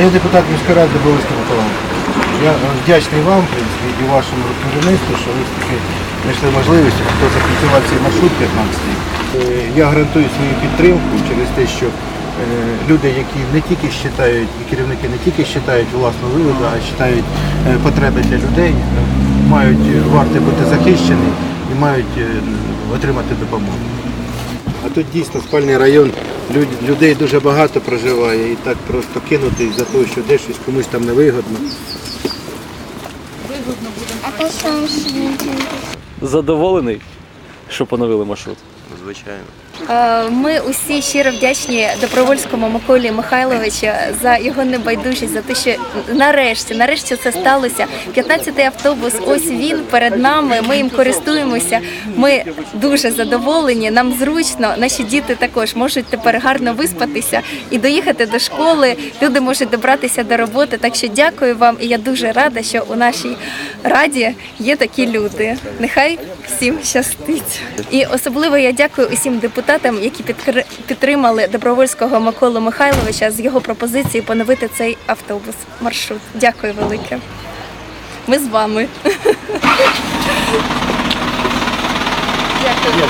Я депутат міської ради Добровольського Микола. Я е, вдячний вам, в принципі, і вашому керівництву, що ви все-таки знайшли можливість хто запрацював цей маршрут 15 Е, Я гарантую свою підтримку через те, що е, люди, які не тільки вважають, і керівники не тільки вважають власну вигоду, а вважають потреби для людей, мають варто бути захищені і мають отримати допомогу. А тут дійсно спальний район, людей дуже багато проживає і так просто кинути за те, що де щось комусь там невигодно. Вигодно то що Задоволений, що поновили маршрут? Звичайно. Е, Ми усі щиро вдячні добровольському Миколі Михайловичу за його небайдужість, за те, що нарешті, нарешті це сталося. 15-й автобус, ось він перед нами. Ми їм користуємося. Ми дуже задоволені. Нам зручно. Наші діти також можуть тепер гарно виспатися і доїхати до школи. Люди можуть добратися до роботи. Так що дякую вам, і я дуже рада, що у нашій раді є такі люди. Нехай всім щастить. І особливо я дякую усім депутатам, які підтримали добровольського Миколу Михайловича з його пропозицією поновити цей автобус маршрут. Дякую велике. Ми з вами. Дякую.